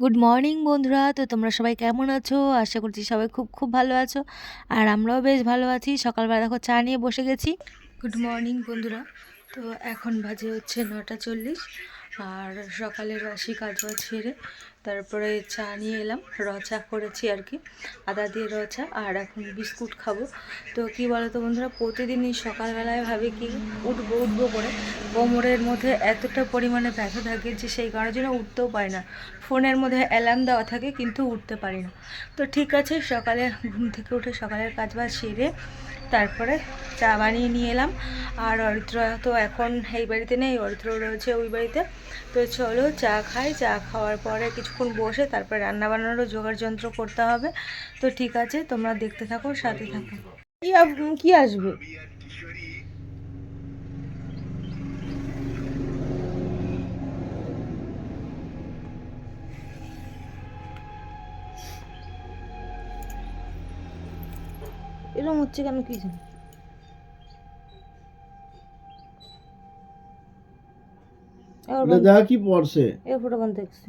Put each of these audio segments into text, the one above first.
Good morning বন্ধুরা। তো তোমরা সবাই কেমন আছো? আশা করছি সবাই খুব খুব ভালো আছো। আর আমরাও বেশ ভালো আছি। সকালবেলা দেখো চা নিয়ে বসে গেছি। গুড মর্নিং বন্ধুরা। তো এখন বাজে হচ্ছে নটা চল্লিশ। আর সকালের রসি কাজ বাজ ছেড়ে তারপরে চা নিয়ে এলাম। র চা করেছি আর কি। আদা দিয়ে র চা আর এখন বিস্কুট খাব। তো কি বলো তো বন্ধুরা, প্রতিদিনই সকালবেলায় ভাবে কি উঠবো উঠবো করে। কোমরের মধ্যে এতটা পরিমাণে ব্যথা থাকে যে সেই কারণের জন্য উঠতেও পায় না। ফোনের মধ্যে অ্যালার্ম দেওয়া থাকে, কিন্তু উঠতে পারি না। তো ঠিক আছে, সকালে ঘুম থেকে উঠে সকালের কাজ বাজ সেরে তারপরে চা বানিয়ে নিয়ে এলাম। আর অরিত্র তো এখন এই বাড়িতে নেই, অরিত্র রয়েছে ওই বাড়িতে। তো চলো চা খাই, চা খাওয়ার পরে কিছুক্ষণ বসে তারপরে রান্না বান্নারও জোগাড় যন্ত্র করতে হবে। তো ঠিক আছে, তোমরা দেখতে থাকো, সাথে থাকো। কি আসবে? এরকম হচ্ছে কেন কি জানি এবার কি পড়ছে। এ ফটো বন্ধ দেখছি।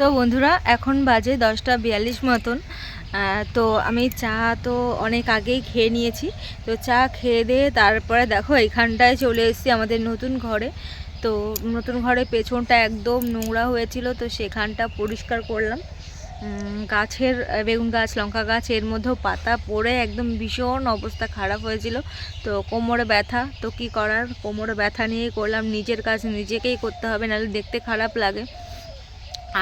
তো বন্ধুরা, এখন বাজে দশটা বিয়াল্লিশ মতন। তো আমি চা তো অনেক আগেই খেয়ে নিয়েছি। তো চা খেয়ে দিয়ে তারপরে দেখো এইখানটায় চলে এসেছি আমাদের নতুন ঘরে। তো নতুন ঘরে পেছনটা একদম নোংরা হয়েছিল, তো সেখানটা পরিষ্কার করলাম। গাছের বেগুন গাছ, লঙ্কা গাছ, এর মধ্যেও পাতা পড়ে, একদম ভীষণ অবস্থা খারাপ হয়েছিল। তো কোমরে ব্যথা, তো কি করার? কোমরে ব্যথা নিয়েই করলাম। নিজের কাজ নিজেকেই করতে হবে, নাহলে দেখতে খারাপ লাগে।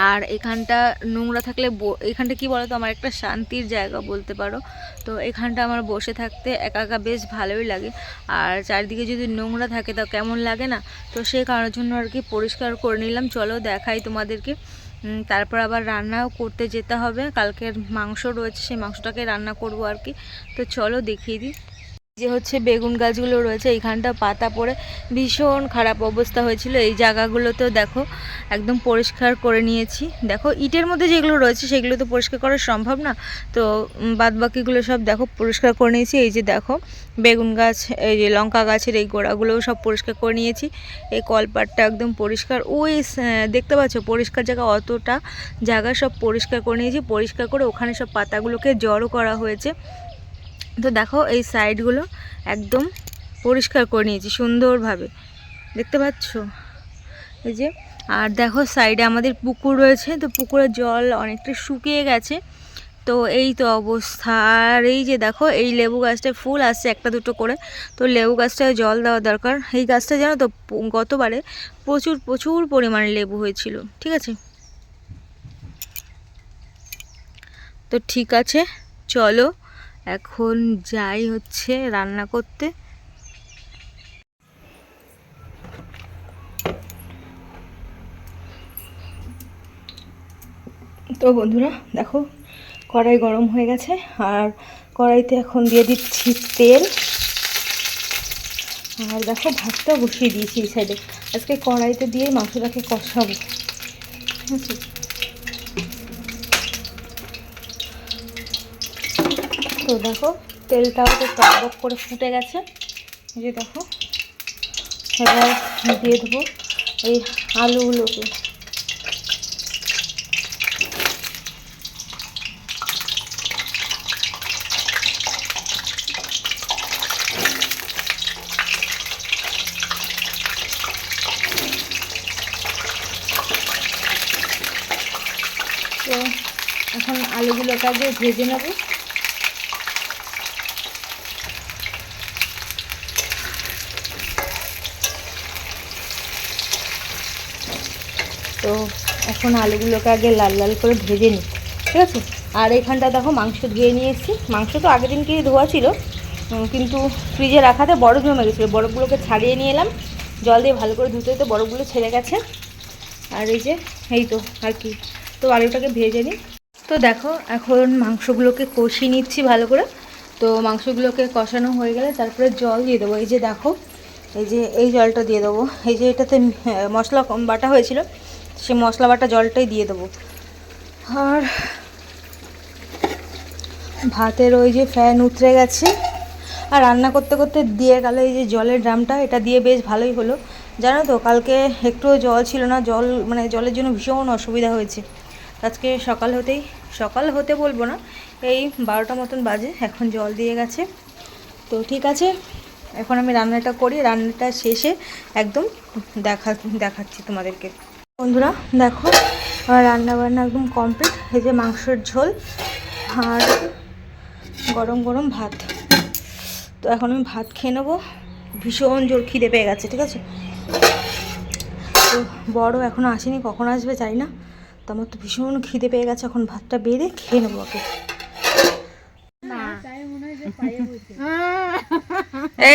আর এখানটা নোংরা থাকলে এখানটা কি বলো তো আমার একটা শান্তির জায়গা বলতে পারো। তো এখানটা আমার বসে থাকতে একা একা বেশ ভালোই লাগে। আর চারিদিকে যদি নোংরা থাকে তা কেমন লাগে না? তো সেই কারণের জন্য আর কি পরিষ্কার করে নিলাম। চলো দেখাই তোমাদেরকে। তারপর আবার রান্নাও করতে যেতে হবে। কালকের মাংস রয়েছে, সেই মাংসটাকে রান্না করব আর কি। তো চলো দেখিয়ে দিই। যে হচ্ছে বেগুন গাছগুলো রয়েছে, এইখানটা পাতা পড়ে ভীষণ খারাপ অবস্থা হয়েছিল। এই জায়গাগুলোতেও দেখো, একদম পরিষ্কার করে নিয়েছি। দেখো, ইটের মধ্যে যেগুলো রয়েছে, সেগুলো তো পরিষ্কার করা সম্ভব না। তো বাদ বাকিগুলো সব দেখো, পরিষ্কার করে নিয়েছি। এই যে দেখো, বেগুন গাছ, এই যে লঙ্কা গাছের এই গোড়াগুলোও সব পরিষ্কার করে নিয়েছি। এই কলপাটটা একদম পরিষ্কার। ওই দেখতে পাচ্ছ, পরিষ্কার জায়গা অতটা জায়গা সব পরিষ্কার করে নিয়েছি। পরিষ্কার করে ওখানে সব পাতাগুলোকে জড়ো করা হয়েছে। তো দেখো, এই সাইডগুলো একদম পরিষ্কার করে নিয়েছি, সুন্দরভাবে। দেখতে পাচ্ছ? এই যে, আর দেখো সাইডে আমাদের পুকুর রয়েছে, তো পুকুরের জল অনেকটা শুকিয়ে গেছে। তো এই তো অবস্থা, আর এই যে দেখো, এই লেবু গাছটায় ফুল আসছে একটা দুটো করে। তো লেবু গাছটায় জল দেওয়া দরকার। এই গাছটা জানো তো গতবারে প্রচুর প্রচুর পরিমাণে লেবু হয়েছিল, ঠিক আছে? তো ঠিক আছে, চলো এখন যাই হচ্ছে রান্না করতে। তো বন্ধুরা, দেখো, কড়াই গরম হয়ে গেছে, আর কড়াইতে এখন দিয়ে দিচ্ছি তেল। আর দেখো ভাতটা বসিয়ে দিয়েছি এই সাইডে আজকে কড়াইতে দিয়ে মাংসটাকে কষাবো। ঠিক আছে? তো দেখো তেলটাও তো টক করে ফুটে গেছে। যে দেখো, এবার দিয়ে দেবো এই আলুগুলোকে। তো এখন আলুগুলোকে আগে ভেজে নেব তো এখন আলুগুলোকে আগে লাল লাল করে ভেজে নিই, ঠিক আছে? আর এখানটা দেখো মাংস ধুয়ে নিয়ে এসেছি। মাংস তো আগের দিনকেই ধোয়া ছিল কিন্তু ফ্রিজে রাখাতে বরফ জমে গেছিল। বরফগুলোকে ছাড়িয়ে নিয়ে এলাম। জল দিয়ে ভালো করে ধুতে হতে বরফগুলো ছেড়ে গেছে। আর এই যে, এই তো, আর কি। তো আলুটাকে ভেজে নিই। তো দেখো, এখন মাংসগুলোকে কষিয়ে নিচ্ছি ভালো করে। তো মাংসগুলোকে কষানো হয়ে গেলে তারপরে জল দিয়ে দেবো। এই যে দেখো, এই যে, এই জলটা দিয়ে দেবো। এই যে এটাতে মশলা কম বাটা হয়েছিল সেই মশলা বাটা জলটাই দিয়ে দেবো। আর ভাতের ওই যে ফ্যান উতরে গেছে। আর রান্না করতে করতে দিয়ে গেল এই যে জলের ড্রামটা, এটা দিয়ে বেশ ভালোই হলো। জানো তো, কালকে একটুও জল ছিল না, জল মানে জলের জন্য ভীষণ অসুবিধা হয়েছে। আজকে সকাল হতেই, সকাল হতে বলব না, এই বারোটা মতন বাজে, এখন জল দিয়ে গেছে। তো ঠিক আছে, এখন আমি রান্নাটা করি, রান্নাটা শেষে একদম দেখা, দেখাচ্ছি তোমাদেরকে। বন্ধুরা দেখো আমার রান্না বান্না একদম কমপ্লিট এই যে মাংসের ঝোল আর গরম গরম ভাত। তো এখন আমি ভাত খেয়ে নেব। ভীষণ জোর খিদে পেয়ে গেছে ঠিক আছে? তো বড় এখনও আসেনি কখন আসবে জানি না। তো আমার তো ভীষণ খিদে পেয়ে গেছে এখন ভাতটা বেড়ে খেয়ে নেব ওকে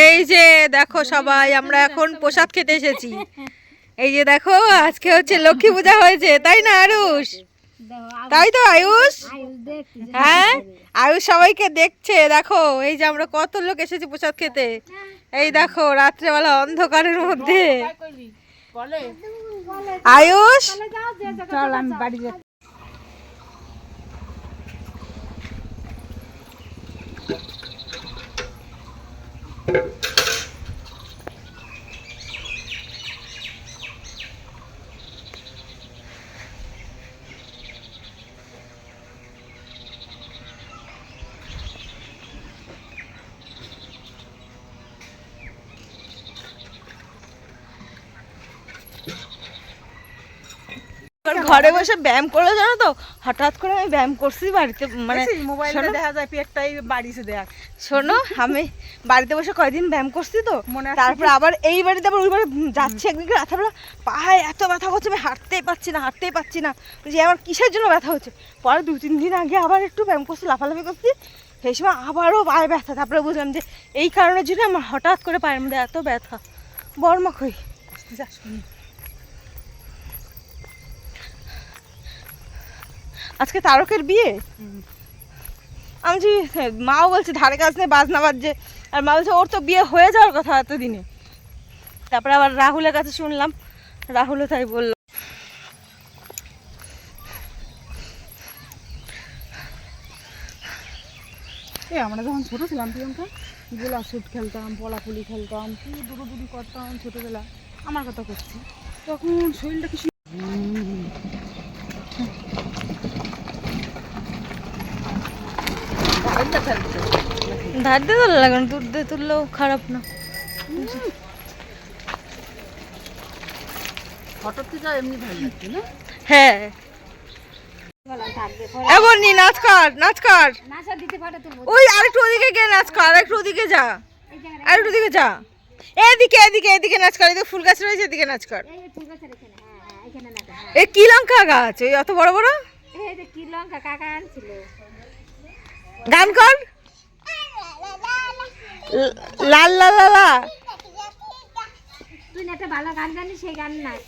এই যে দেখো সবাই আমরা এখন প্রসাদ খেতে এসেছি। এই যে দেখো, আজকে হচ্ছে লক্ষ্মী পূজা হয়েছে, তাই না, আয়ুষ? তাই তো, আয়ুষ? হ্যাঁ? আয়ুষ সবাইকে দেখছে, দেখো, এই যে আমরা কত লোক এসেছি প্রসাদ খেতে। এই দেখো, রাত্রেবেলা অন্ধকারের মধ্যে। আয়ুষ? এবার ঘরে বসে ব্যায়াম করলে জানো তো? হঠাৎ করে আমি ব্যায়াম করছি বাড়িতে মানে মোবাইলে দেখা যায় পেটটাই বাড়িছে দেখ শোনো আমি বাড়িতে বসে কয়দিন ব্যায়াম করছি তো তারপর আবার এই বাড়িতে আবার ওই বাড়ি যাচ্ছি একদিকে রাত্রেবেলা পায়ে এত ব্যথা করছে আমি হাঁটতেই পাচ্ছি না হাঁটতেই পাচ্ছি না। যে আমার কিসের জন্য ব্যথা হচ্ছে? পরে দু তিন দিন আগে আবার একটু ব্যায়াম করছি লাফালাফি করছি। সেই সময় আবারও পায়ে ব্যথা তারপরে বুঝলাম যে এই কারণের জন্য আমার হঠাৎ করে পায়ের মধ্যে এত ব্যথা। বর্মা কই? যা শুনি। আজকে তারকের বিয়ে? আমি যে হ্যাঁ, মাও বলছে ধারে কাজ নেই বাজনা বাজছে। আর মা বলছে ওর তো বিয়ে হয়ে যাওয়ার কথা এতদিনে। তারপরে আবার রাহুলের কাছে শুনলাম। রাহুলও তাই বলল। আমরা যখন ছোট ছিলাম প্রিয়ঙ্কা গোলা শুট খেলতাম পলাপুলি খেলতাম কি দৌড়োদৌড়ি করতাম ছোটবেলা আমার কথা করছি। তখন শরীরটা কি ধার দিয়ে তোলা লাগে না দুধ দিয়ে তুললেও খারাপ না। যা এমনি ভালো লাগছে না? হ্যাঁ। এমন নি নাচ কর নাচ কর। ওই আরেকটু ওদিকে গিয়ে নাচ কর আরেকটু ওদিকে যা। আরেকটু ওদিকে যা। এদিকে এদিকে এদিকে নাচ কর এদিকে ফুল গাছ রয়েছে এদিকে নাচ কর। এ কি লঙ্কা গাছ? ওই অত বড় বড়? গান কর। লাল লাল লালা তুই না একটা ভালো গান জানিস সেই গান নাই।